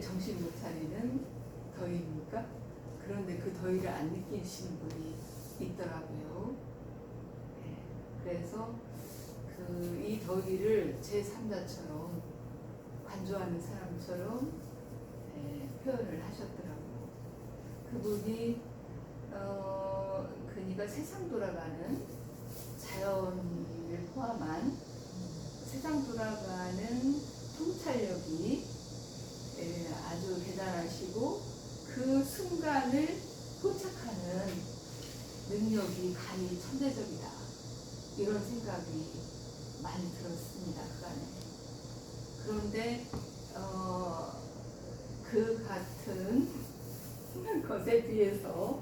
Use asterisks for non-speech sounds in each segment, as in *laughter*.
정신 못 차리는 더위입니까? 그런데 그 더위를 안 느끼시는 분이 있더라고요. 네, 그래서 그 이 더위를 제 3자처럼 관조하는 사람처럼 네, 표현을 하셨더라고요. 그분이 어, 그니까 세상 돌아가는 자연을 포함한 세상 돌아가는 통찰력이 예, 아주 대단하시고 그 순간을 포착하는 능력이 감히 천대적이다. 이런 생각이 많이 들었습니다 그간에. 그런데 어, 그 같은 *laughs* 것에 비해서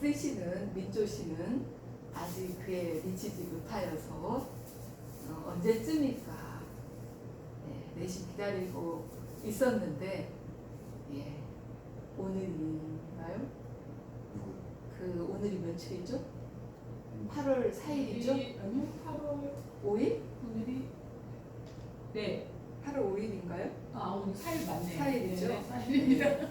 쓰시는 민조 씨는 아직 그에 미치지 못하여서 어, 언제쯤일까? 네, 내심 기다리고 있었는데 예, 오늘인가요? 그 오늘이 며칠이죠? 8월 4일이죠? 오늘이- 아니요, 8월 5일? 오늘이 네. 8월 5일인가요? 아 오늘 4일 맞네요. 사일이죠? 네, 4일입니다.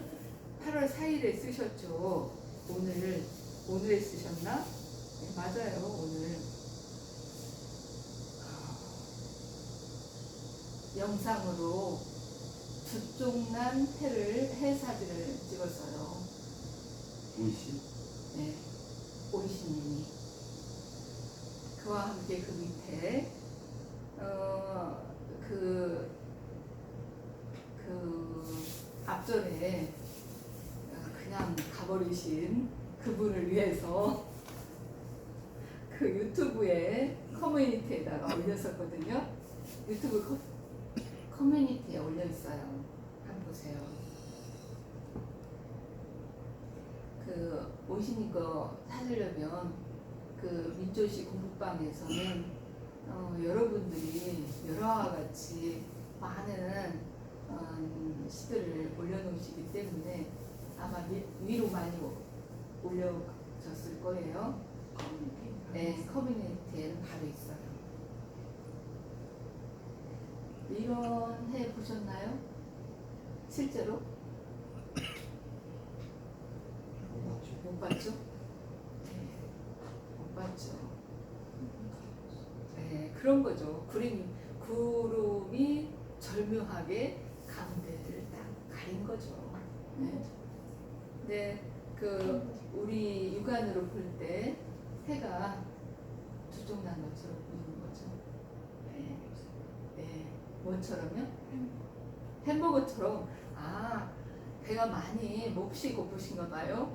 8월 4일에 쓰셨죠. 오늘 오늘에 쓰셨나? 네, 맞아요. 오늘 영상으로 두쪽난 해를 해 사진을 찍었어요. 오이씨? 네, 오이시님이 그와 함께 그 밑에 어 그그 그 앞전에 어, 그냥 가버리신 그분을 위해서 그 유튜브에 커뮤니티에다가 올렸었거든요. 유튜브 커, 커뮤니티에 올려 있어요. 한번 보세요. 그 오시는 거 찾으려면 그 민조시 공부방에서는 어, 여러분들이 여러와 같이 많은 어, 시들을 올려놓으시기 때문에 아마 위, 위로 많이 올려졌을 거예요. 네, 커뮤니티에는 바로 있어요. 이런 해 보셨나요? 실제로? 못 봤죠? 네, 못 봤죠. 네, 그런 거죠. 구름이, 구름이 절묘하게 가운데를 딱 가린 거죠. 네. 근데 그 우리 육안으로 볼 때 해가 두쪽 난 것처럼 보이는 거죠. 네. 네. 뭐처럼요? 햄버거처럼 아 배가 많이 몹시 고프신가 봐요.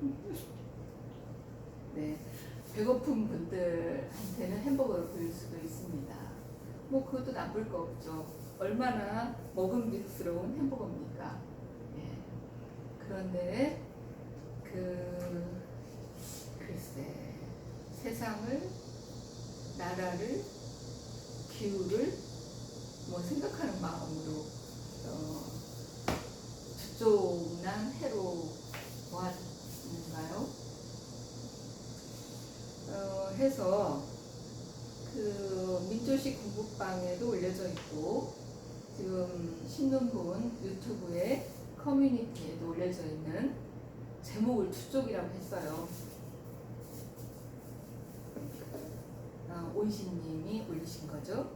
*laughs* 네, 배고픈 분들한테는 햄버거를 보일 수도 있습니다. 뭐 그것도 나쁠 거 없죠. 얼마나 먹음직스러운 햄버거입니까? 예. 그런데 그 글쎄 세상을 나라를 기후를 뭐 생각하는 마음으로 어, 두쪽난 해로 모았는가요? 어, 해서 그 민조식 공부방에도 올려져 있고 지금 신문본 유튜브에 커뮤니티에도 올려져 있는 제목을 두쪽이라고 했어요. 어, 오이신님이 올리신 거죠.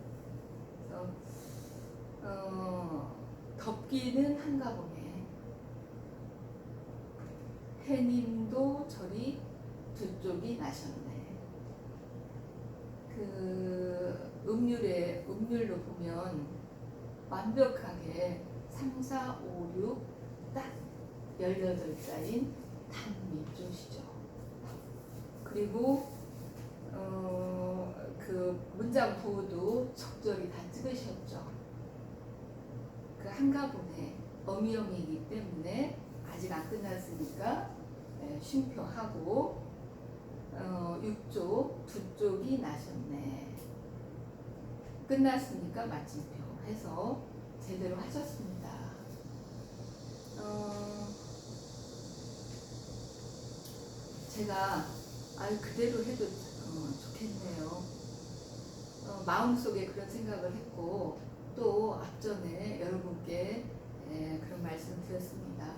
그래서 어, 덮기는 한가봄에 해님도 저리 두 쪽이 나셨네. 그 음률에 음률로 보면 완벽하게 3, 4, 5, 6, 딱 18자인 단민조시죠. 그리고 어, 그 문장 부호도 적절히 다 찍으셨죠. 그 한가본의 어미형이기 때문에 아직 안 끝났으니까 예, 쉼표하고 어, 6조 두 쪽이 나셨네. 끝났으니까 마침표 해서 제대로 하셨습니다. 어, 제가 아유 그대로 해도 어, 좋겠네요. 어, 마음속에 그런 생각을 했고 또 앞전에 여러분께 예, 그런 말씀 드렸습니다.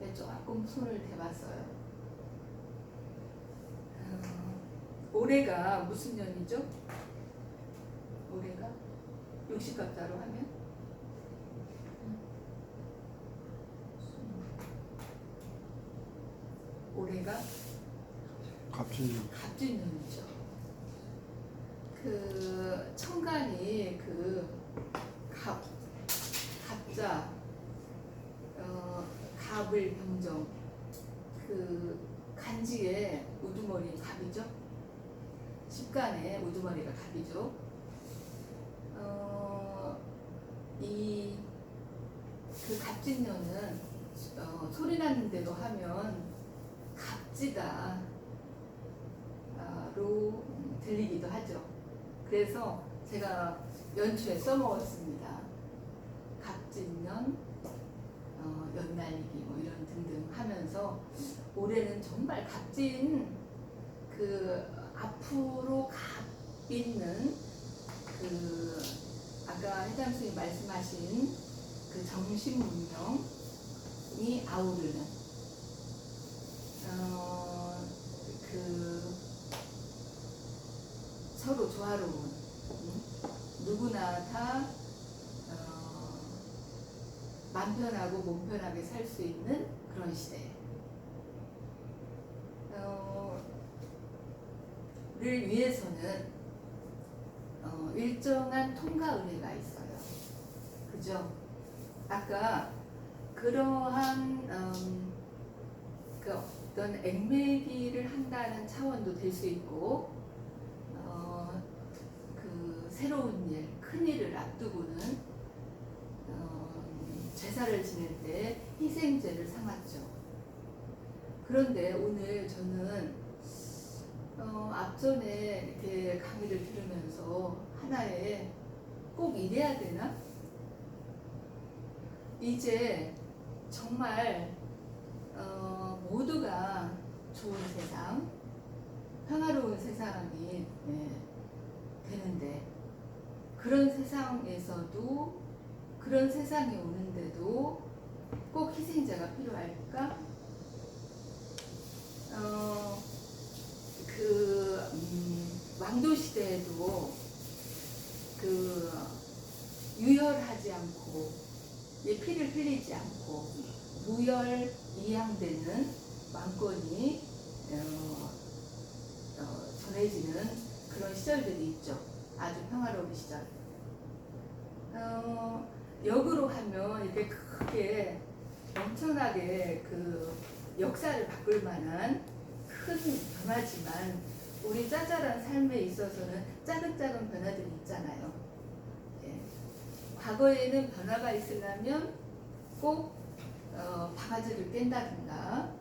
네, 조금 손을 대봤어요. 어, 올해가 무슨 년이죠? 올해가 60갑자로 하면 올해가 갑자기 갑진년이죠. 그 천간이 그 갑, 갑자, 어, 갑을 병정, 그 간지에 우두머리 갑이죠. 십간에 우두머리가 갑이죠. 어, 이그 갑진년은 어, 소리 나는데도 하면 갑지다. 로 들리기도 하죠. 그래서 제가 연초에 써먹었습니다. 갑진년, 어, 연날리기 뭐 이런 등등 하면서 올해는 정말 값진 그 앞으로 값 있는 그 아까 해장수님 말씀하신 그 정신 문명이 아우르는 어, 그 서로 조화로운 음? 누구나 다 어, 맘 편하고 몸 편하게 살 수 있는 그런 시대. 어, 를 위해서는 어, 일정한 통과 의례가 있어요. 그죠? 아까 그러한 음, 그 어떤 액매기를 한다는 차원도 될 수 있고 어, 그 새로운 일, 큰 일을 앞두고는 어, 제사를 지낼 때 희생제를 삼았죠. 그런데 오늘 저는 어, 앞전에 이렇게 강의를 들으면서 하나에 꼭 이래야 되나? 이제 정말 어, 모두가 좋은 세상, 평화로운 세상이 예, 되는데 그런 세상에서도 그런 세상이 오는데도 꼭 희생자가 필요할까? 어, 그 음, 시대에도 그 유혈하지 않고 이 피를 흘리지 않고 무혈 이양되는 왕권이 어, 어, 전해지는 그런 시절들이 있죠. 아주 평화로운 시절. 어, 역으로 하면 이렇게 크게 엄청나게 그 역사를 바꿀 만한 큰 변화지만 우리 짜잘한 삶에 있어서는 작은 작은 변화들이 있잖아요. 예. 과거에는 변화가 있으려면 꼭 어, 바가지를 깬다든가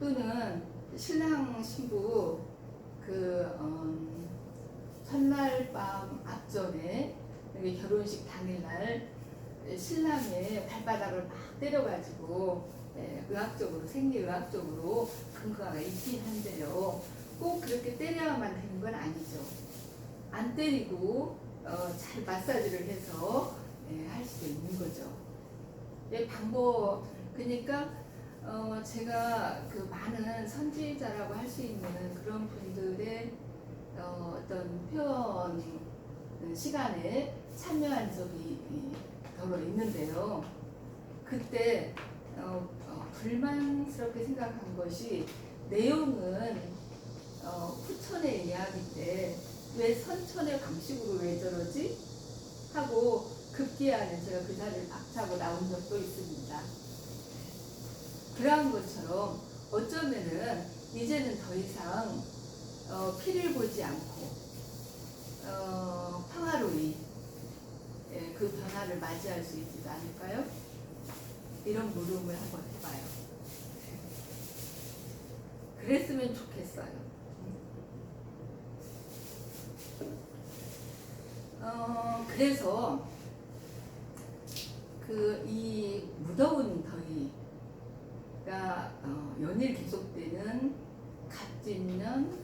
또는 신랑 신부 그 음, 첫날 밤 앞전에 결혼식 당일날 신랑의 발바닥을 막 때려가지고 예, 의학적으로 생리의학적으로 근거가 있긴 한데요. 꼭 그렇게 때려야만 되는 건 아니죠. 안 때리고 어, 잘 마사지를 해서 예, 할 수도 있는 거죠. 예, 방법 그러니까 어, 제가 그 많은 선지자라고 할 수 있는 그런 분들의 어, 어떤 표현 시간에 참여한 적이 더러 있는데요. 그때 어, 어, 불만스럽게 생각한 것이 내용은 어, 후천의 이야기인데 왜 선천의 방식으로 왜 저러지? 하고 급기야는 제가 그 자리를 박차고 나온 적도 있습니다. 그러한 것처럼 어쩌면은 이제는 더 이상 어, 피를 보지 않고 어, 평화로이 예, 그 변화를 맞이할 수 있지도 않을까요? 이런 물음을 한번 해봐요. 그랬으면 좋겠어요. 어, 그래서 그 이 무더운 더위가 어, 연일 계속되는 갑진년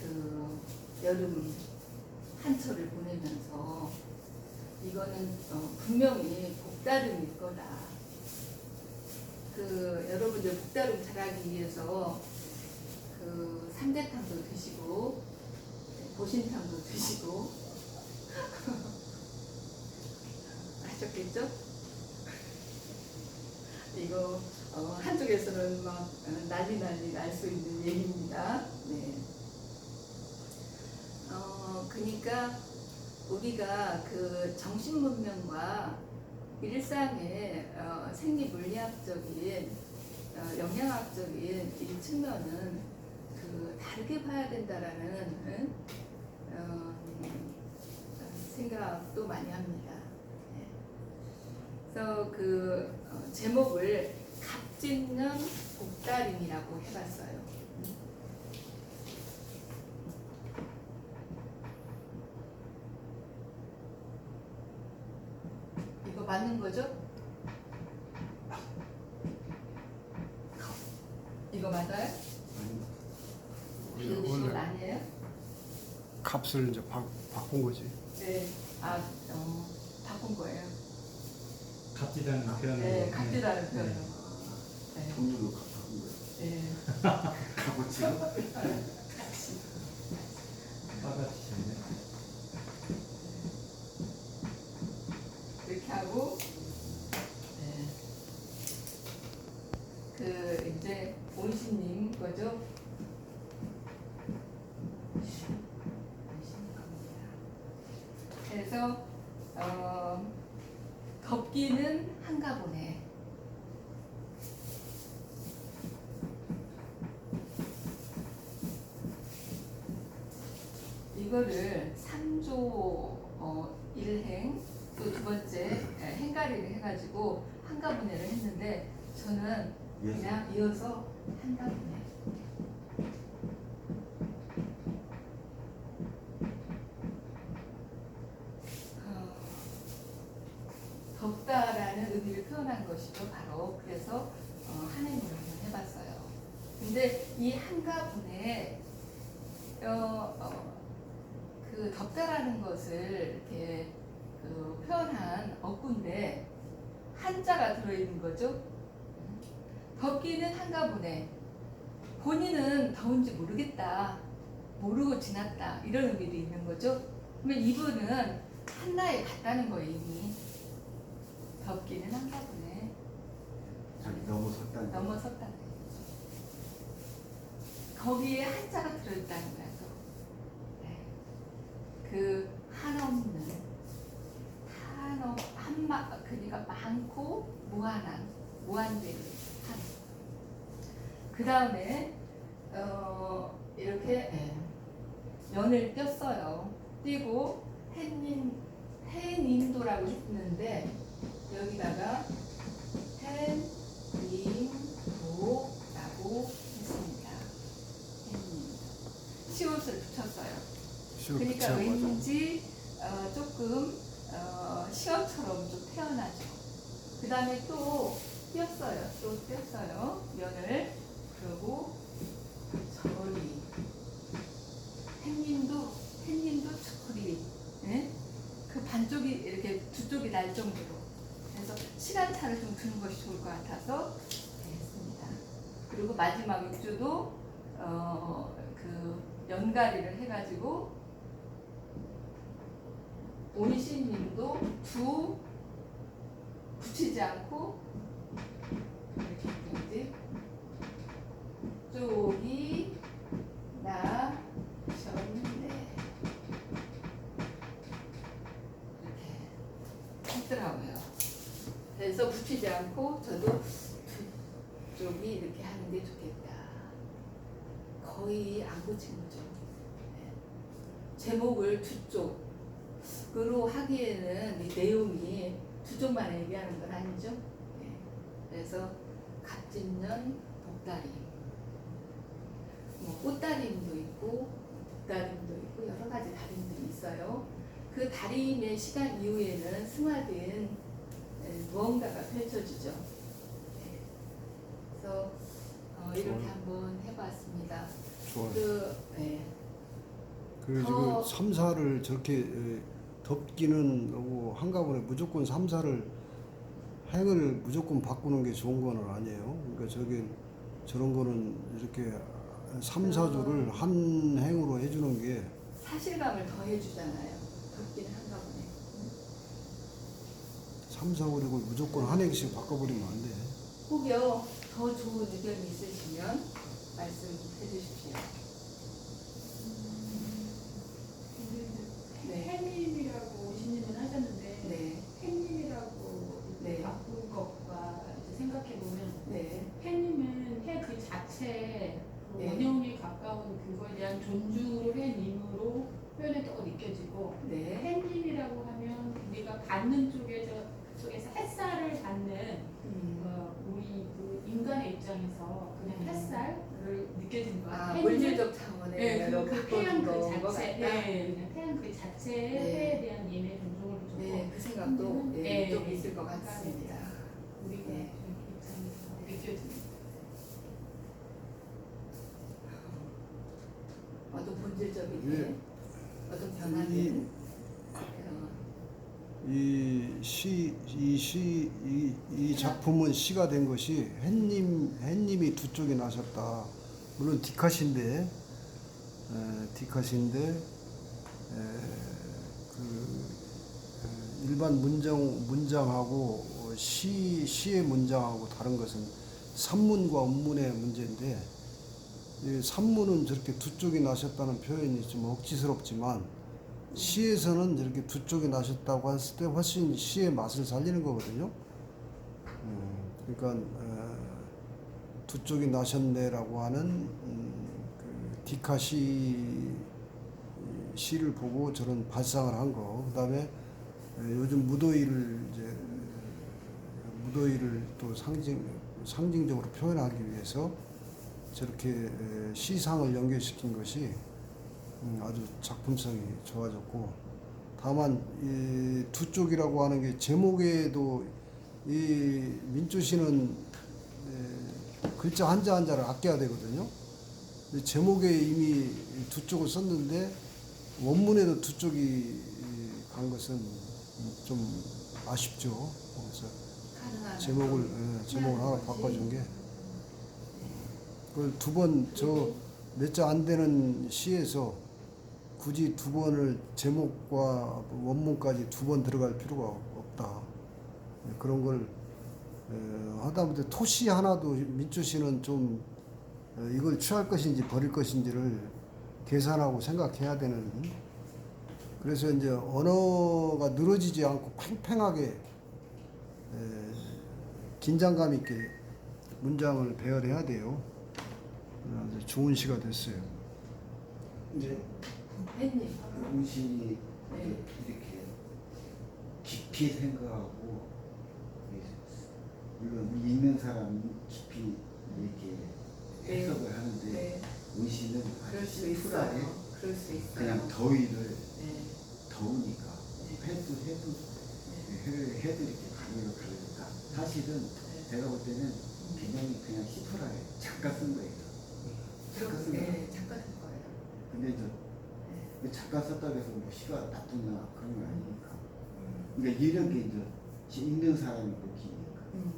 그 여름 한철을 보내면서 이거는 어, 분명히 복다름일 거다. 그 여러분들 복다름 잘하기 위해서 그 삼계탕도 드시고 네, 보신탕도 드시고 아셨겠죠? 이거 어, 한쪽에서는 막 어, 난리 난리 날 수 있는 얘기입니다. 네. 어, 그러니까 우리가 그 정신 문명과 일상의 어, 생리 물리학적인 어, 영양학적인 이 측면은 그 다르게 봐야 된다라는 응? 어, 생각도 많이 합니다. 네. 그래서 그 어, 제목을 값짓는 복다림이라고 해봤어요. 이거 맞는 거죠? 이거 맞아요? 이거 원래 원래 아니에요? 값을 이제 바, 바꾼 거지. 네. 아, 어, 바꾼 거예요. 값지다는 표현. 네, 값지다는 표현. 네. 네. 돈으로 값하는 거야. 네. 값어치가? 같이. 빠가지시네. 이렇게 하고 네. 그 이제 온신님 거죠? 온신 겁니다. 그래서 어, 덮기는 한가보네. 이거를 3조 어, 1행 또 두 번째 예, 행가리를 해가지고 한가분해를 했는데 저는 그냥 이어서 한가분해 어, 덥다라는 의미를 표현한 것이죠 바로 그래서 어, 한행으로 한번 해봤어요 근데 이 한가분해 어, 어, 그 덥다라는 것을 이렇게 그 표현한 어구인데 한자가 들어있는 거죠. 덥기는 한가보네. 본인은 더운지 모르겠다. 모르고 지났다. 이런 의미도 있는 거죠. 그러면 이분은 한나에 갔다는 거예요, 이미. 덥기는 한가 보네. 자기 넘어섰다는 거. 넘어섰다는 거예요. 거기에 한자가 들어있다는 거야, 또. 네. 그 한없는 한어 한마 그러니까 많고 무한한 무한대의 한. 그 다음에 어 이렇게 예, 연을 띄었어요. 띄고 햇님 해님도라고 했는데 여기다가 해님도라고 했습니다. 해님도 시옷을 붙였어요. 그러니까. 왠지 어, 조금 어, 시험처럼 좀 태어나죠. 그 다음에 또 띄었어요. 또 띄었어요. 면을. 그리고 저리. 햇님도, 햇님도 초콜릿. 예? 그 반쪽이 이렇게 두 쪽이 날 정도로. 그래서 시간차를 좀 두는 것이 좋을 것 같아서 네, 했습니다. 그리고 마지막 육주도 어, 그 연가리를 해가지고 온신님도 두 붙이지 않고 이렇게 되지 쪽이 나셨네 이렇게 했더라고요. 그래서 붙이지 않고 저도 두 쪽이 이렇게 하는 게 좋겠다. 거의 안 고친 거죠. 네. 제목을 두 쪽. 그로 하기에는 이 내용이 두 쪽만 얘기하는 건 아니죠. 예. 그래서 갑진년 복다림, 뭐 꽃다림도 있고 복다림도 있고 여러 가지 다림들이 있어요. 그 다림의 시간 이후에는 승화된 예, 무언가가 펼쳐지죠. 예. 그래서 어, 이렇게. 한번 해봤습니다. 좋아요. 그 예. 그리고 더- 지금 삼사를 저렇게 에, 덮기는 너무 한가운데 무조건 삼사를 행을 무조건 바꾸는 게 좋은 거는 아니에요. 그러니까 저게 저런 거는 이렇게 삼사조를 한 행으로 해주는 게 사실감을 더해주잖아요. 덮기는 한가보네. 삼사오력을 무조건 한 행씩 바꿔버리면 안 돼. 혹여 더 좋은 의견이 있으시면 말씀해 주십시오. 네. 햇님이라고 신님은 하셨는데 네, 햇님이라고 이제 네. 바꾼 것과 생각해 보면 네, 햇님은 해 그 자체 그 네. 원형에 가까운 그거에 대한 존중으로 해님으로 표현했다고 느껴지고 네, 햇님이라고 하면 우리가 받는 쪽에서 쪽에서 햇살을 받는 음, 어, 우리 그 인간의 입장에서 그냥 음. 햇살을 느껴지는 거예요. 아 햇님은- 물질적 차원의 네, 로 그, 그그 자체. 네, 자체에 네. 해에 대한 예의 존중을 주고 네, 그 생각도 네, 네. 좀 있을 것 같습니다. 우리가 네. 입장에서 느껴지는 어떤 본질적인 예. 네. 어떤. 어, 이 시, 이 시, 이, 이 작품은 시가 된 것이 햇님, 햇님이 두 쪽이 나셨다. 물론 에, 디카시인데, 에, 그, 에, 일반 문장, 문장하고 어, 시, 시의 문장하고 다른 것은 산문과 음문의 문제인데, 이 산문은 저렇게 두 쪽이 나셨다는 표현이 좀 억지스럽지만, 시에서는 이렇게 두 쪽이 나셨다고 했을 때 훨씬 시의 맛을 살리는 거거든요. 음, 그러니까 어, 두 쪽이 나셨네라고 하는 음, 그 디카시 시를 보고 저런 발상을 한 거. 그다음에 요즘 무더위를 이제 무더위를 또 상징 상징적으로 표현하기 위해서 저렇게 에, 시상을 연결시킨 것이 음, 아주 작품성이 좋아졌고 다만 이두 쪽이라고 하는 게 제목에도 이 민주시는 에, 글자 한자 한자를 아껴야 되거든요. 제목에 이미 두 쪽을 썼는데 원문에도 두 쪽이 간 것은 좀 아쉽죠. 그래서 제목을 예, 제목을 하나 바꿔준 게 그걸 두 번 저 몇 자 안 되는 시에서 굳이 두 번을 제목과 원문까지 두 번 들어갈 필요가 없다. 예, 그런 걸 에, 하다못해 토시 하나도 민주 씨는 좀 어, 이걸 취할 것인지 버릴 것인지를 계산하고 생각해야 되는 그래서 이제 언어가 늘어지지 않고 팽팽하게 에, 긴장감 있게 문장을 배열해야 돼요. 아주 좋은 시가 됐어요. 이제 햇님. 음식이 네. 이렇게 깊이 생각하고 물론 읽는 사람은 깊이 이렇게 네. 해석을 하는데 네, 의시는 그럴 수 쿨하게 있어요. 그럴 수 있어요. 그냥 더위를 네, 더우니까 네. 해도 해도 네. 해를 해도 이렇게 강의를 가르니까 사실은 네. 제가 볼 때는 개념이 그냥 시프라에 잠깐 쓴 거예요. 잠깐 쓴 거예요. 네, 잠깐 쓸 거예요. 근데 이제 네. 그 잠깐 썼다고 해서 뭐 시가 나쁘냐 그런 건 아니니까. 그러니까 이런 게 이제 시- 읽는 사람이 느끼니까. 음,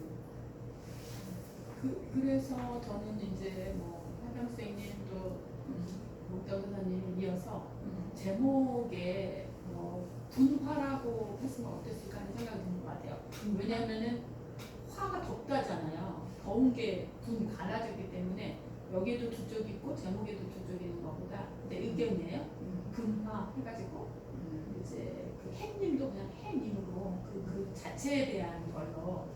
그, 그래서 저는 이제 뭐 하경 선생님도 음, 선생님 이어서 음. 제목에 뭐 분화라고 했으면 어땠을까 하는 생각이 드는 것 같아요. 왜냐하면은 화가 덥다잖아요. 더운 게 분 갈라졌기 때문에 여기도 두 쪽 있고 제목에도 두 쪽 있는 것보다 내 의견이에요. 음, 분화 해가지고 음. 이제 그 해님도 그냥 해님으로 그, 그 자체에 대한 걸로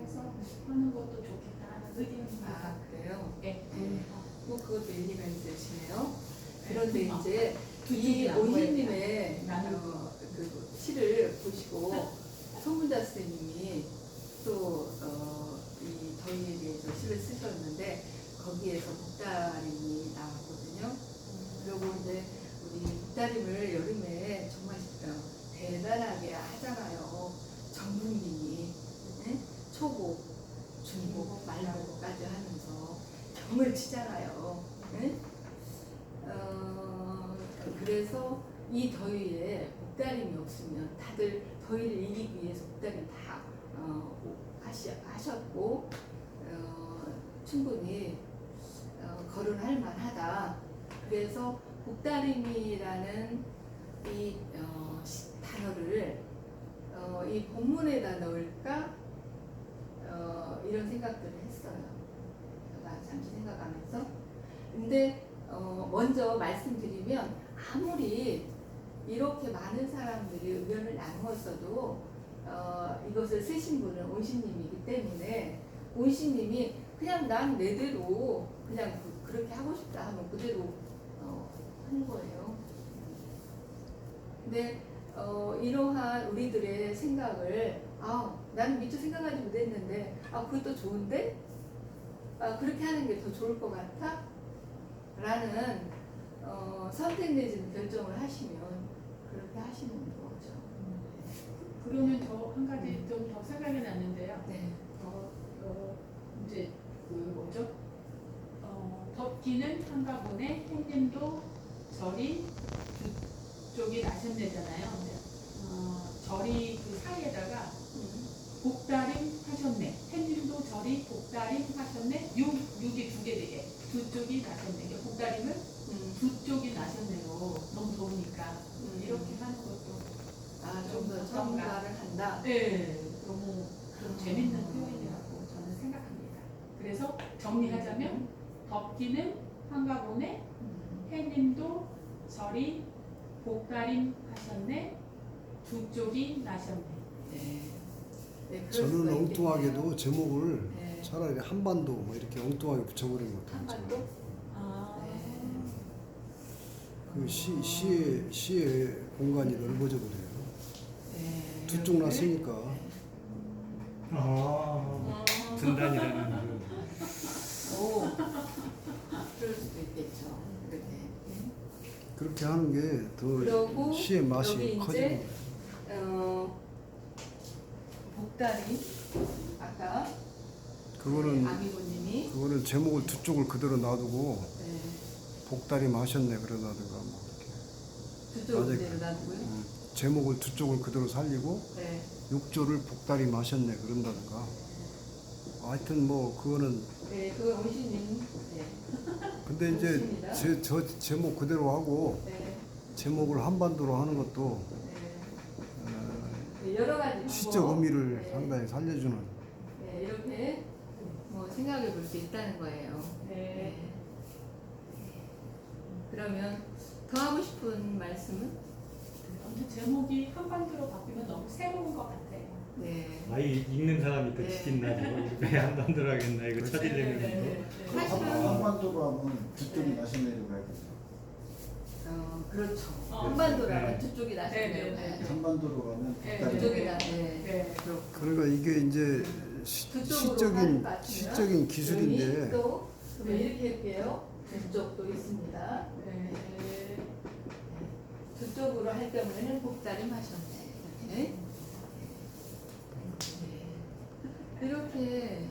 해서 하는 것도 좋겠다는 의견입니다. 아, 그래요? 네, 네. 뭐 그것도 일리가 있으시네요. 그런데 분화. 이제 두이 오희님의. 나는 어, 그 시를 보시고 소문자 선생님이 또 어, 이 더위에 대해서 시를 쓰셨는데 거기에서 복다림이 나왔거든요. 그리고 이제 우리 복다림을 여름에 정말 어, 대단하게 하잖아요. 전 국민이 네? 초복, 중복, 말복까지 하면서 병을 치잖아요. 네? 어, 그래서 이 더위에 복다림이 없으면 다들 더위를 이기기 위해서 복다림 다 어, 하셨고 어, 충분히 어, 거론할 만하다. 그래서 복다림이라는 이 어, 시- 단어를 어, 이 본문에다 넣을까 어, 이런 생각들을 했어요. 제가 잠시 생각하면서. 근데 어, 먼저 말씀드리면 아무리 이렇게 많은 사람들이 의견을 나누었어도 어, 이것을 쓰신 분은 온신님이기 때문에 온신님이 그냥 난 내대로 그냥 그, 렇게 하고 싶다 하면 그대로 어, 하는 거예요. 근데 어, 이러한 우리들의 생각을 아 나는 미처 생각하지 못했는데 아 그것도 좋은데 아, 그렇게 하는 게 더 좋을 것 같아 라는 어, 선택 내지는 결정을 하시면 그렇게 하시는 거죠. 그러면 저 한 가지 좀 더 생각이 났는데요. 네. 어, 어, 이제 그 뭐죠? 어, 덮기는 한가보네 햇님도 절이 두 쪽이 나셨네잖아요. 근데, 어, 절이 그 사이에다가 복다림 하셨네. 햇님도 절이 복다림 하셨네. 육, 육이 두 개 되게 두 쪽이 나셨네. 복다림을 음, 두 쪽이 나셨네요. 너무 더우니까 음, 이렇게 하는 것도 아, 좀 더 전문가를 한다. 네, 너무 좀 재밌는 표현이라고 저는 생각합니다. 그래서 정리하자면 덮기는 한가보네, 해님도 절이 복다림 하셨네, 두 쪽이 나셨네. 네. 네, 그럴 저는 수가 엉뚱하게도 있겠네요. 제목을 네. 차라리 한반도 뭐 이렇게 엉뚱하게 붙여버리는 것도 한반도? 그 시, 시의, 시의 공간이 넓어져 버려요. 네. 두 쪽 났으니까 아, 분단이라는 그 오, 그럴 수도 있겠죠. 그렇게. 그렇게 하는 게 그러고 더 시의 여기 맛이 이제 커지고 어, 복다리 아까 그거는 아미고님이 그거는 제목을 두 쪽을 그대로 놔두고 네, 복다림 하셨네 그러다든가 뭐 이렇게 두쪽 맞아요. 그대로 놔두고요. 음, 제목을 두 쪽을 그대로 살리고 네, 육조를 복다림 하셨네 그런다든가 하여튼 뭐 그거는 네, 그건 온신님. 네, *laughs* 근데 이제. 제, 저 제목 그대로 하고 네, 제목을 한반도로 하는 것도 네. 어, 네, 여러 가지 시적 방법, 의미를 네, 상당히 살려주는 네, 이렇게 뭐 생각해 볼 수 있다는 거예요. 네. 그러면 더 하고 싶은 말씀은? 아무튼 제목이 한반도로 바뀌면 너무 새로운 것 같아요. 네. 아이 읽는 사람이 더 네. 지킨다죠. 왜 한반도로 하겠나 이거. 찾으려면 네, 또. 네, 그 네. 사실은- 한- 한반도로 하면 두쪽이 네. 나셨네로 가야겠죠. 어, 그렇죠. 어. 한반도라면 네. 두 쪽이. 네, 네. 한반도로 가면 네, 북단이 두 쪽이 나. 네. 네. 그렇고. 그러니까 이게 이제 시, 그쪽으로 시적인 하는 것 같으면 시적인 기술인데 또 그러면 네. 이렇게 할게요. 두 쪽도 있습니다. 네. 두 쪽으로 할 경우에는 복다림 하셨네. 이렇게. 네. 이렇게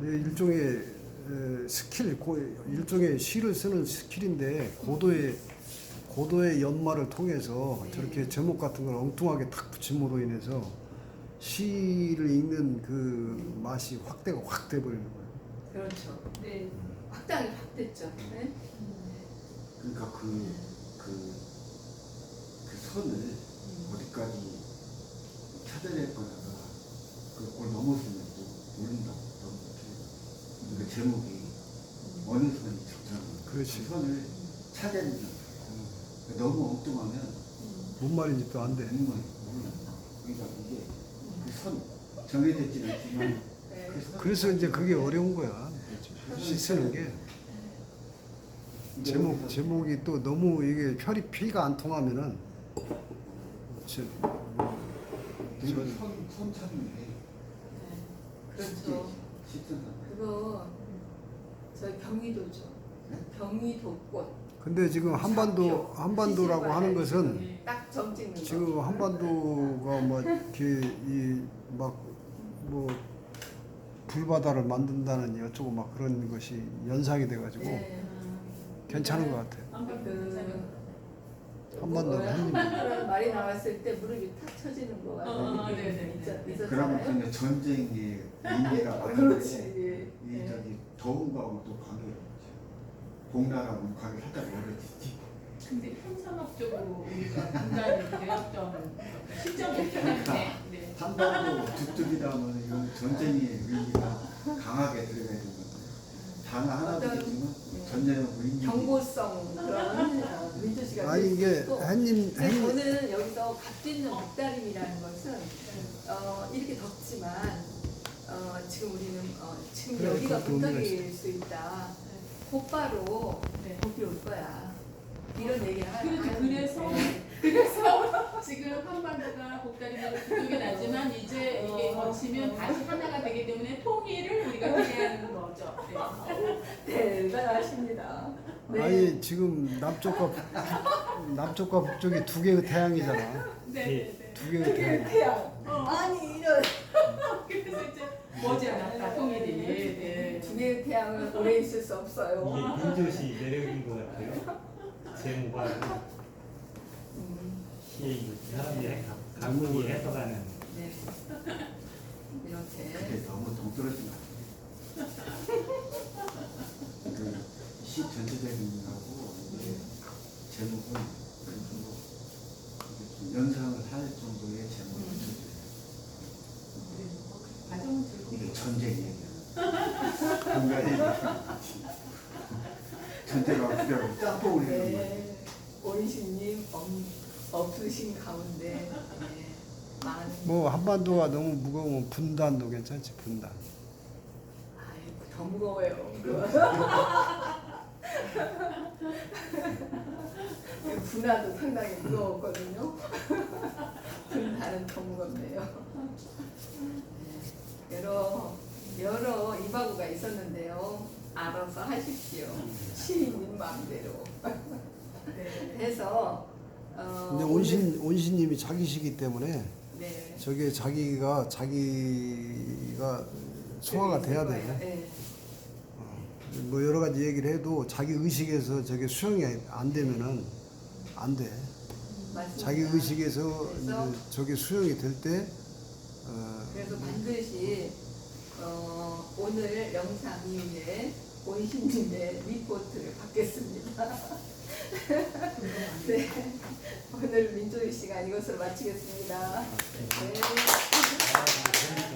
네, 일종의 에, 스킬, 고, 일종의 시를 쓰는 스킬인데 고도의 고도의 연마를 통해서 네. 저렇게 제목 같은 걸 엉뚱하게 탁 붙임으로 인해서 시를 읽는 그 맛이 확대가 확 돼버리는 거예요. 그렇죠. 네. 확장이 확 됐죠. 네. 그러니까 그, 그, 그 선을 어디까지 찾아낼 거냐가 그걸 넘어서면 또 모른다고 너무 이렇게 그러니까 제목이 어느 선이 그렇지. 그 선을 찾아내는 거예요. 너무 엉뚱하면 뭔 말인지 또 안 돼. 되는 거예요. 몰라요. 그러니까 이게 그선 정해졌지는 않지만 네. *laughs* 그 선- 그래서 이제 그게 어려운 거야. 시 쓰는 게 제목 제목이 또 너무 이게 혈이 피가 안 통하면은 저, 찾는. 그렇죠. 쉽잖아. 그거 저희 경기도죠. 네? 경기도 꽃. 근데 지금 한반도 한반도라고 하는 것은 딱 점 찍는 거. 지금 한반도가 뭐 이렇게 이막뭐 불바다를 만든다는 어쩌고 막 그런 것이 연상이 돼가지고 네. 괜찮은 것 같아. 한반도 그 괜찮은 것 같아요. 한반도 뭐. 한반도라는 말이 나왔을 때 무릎이 탁 쳐지는 거 같은 어, 어, 네네, 네. 그러면 있었잖아요. 근데 전쟁이 *laughs* 의미가 많은 그렇지. 게이 네. 저기 더운 거하고 또 관계가 있죠. 복나라하고는 관계 살짝 멀어지지. 근데 현상학적으로 우리가 분단을 대역점 실점이 없기 때문에 네. 한반도 북쪽이라면 이건 전쟁의 의미가 강하게 들어가야 되는 건데 단 하나 되겠지만 네. 전쟁의 의미 경고성 그런 어, 민주시가 아니 이게 근데 햇님 저는 여기서 값짓는 목다림이라는 것은 어, 이렇게 덥지만 어, 지금 우리는 어, 지금 그래, 여기가 그것도 문턱일 수 있다. 곧바로 네. 봄이 올 거야. 이런 얘기를 하-. 하는 그래서 네. 그래서 지금 한반도가 복다리대로 북쪽이 나지만 이제 이게 어. 거치면 다시 하나가 되기 때문에 통일을 우리가 기대하는 거죠. 네. 대단하십니다. 네. 아니 지금 남쪽과 북- 남쪽과 북쪽이 두 개의 태양이잖아. 네. 네. 네. 두 개의 그게 태양. 태양. 어. 아니 이런 *laughs* 그래서 이제 머지 않았다 통일이. 네. 두 개의 태양은 오래 있을 수 없어요. 이게 민조시 매력인 것 같아요. 제목하 고 음, 시의 사람들이 각- 각국이 해석하는 네. *laughs* 이렇게 그게 너무 동떨어지면 안 돼. 그시 전체적인 거하고 이게 제목은 어느 정도 이게 좀 연상을 할 정도의 제목을 음. 쳐줘요. 과정은 즐겁고. 이게 전쟁 얘기야. 공간. 전쟁과 짬뽕을 해서 네. 원신님 없, 없으신 가운데 네. 많은 뭐 한반도가 너무 무거우면 분단도 괜찮지 분단. 아이고 더 무거워요. 그 *laughs* 분화도 상당히 무거웠거든요. 분화는 더 무겁네요. 네. 여러 여러 이바구가 있었는데요. 알아서 하십시오. 시인님 마음대로. 네. 해서 어, 근데 온신 온신님이 자기시기 때문에 네. 저게 자기가 자기가 소화가 돼야 돼. 네. 뭐 여러 가지 얘기를 해도 자기 의식에서 저게 수용이 안 되면은 안 돼. 맞습니다. 자기 의식에서 그래서- 이제 저게 수용이 될 때 어, 그래서 반드시 어, 오늘 영상 이후에 온신님의 리포트를 받겠습니다. *laughs* *laughs* 네. 오늘 민주의 시간 이것으로 마치겠습니다. 아, 네. 네.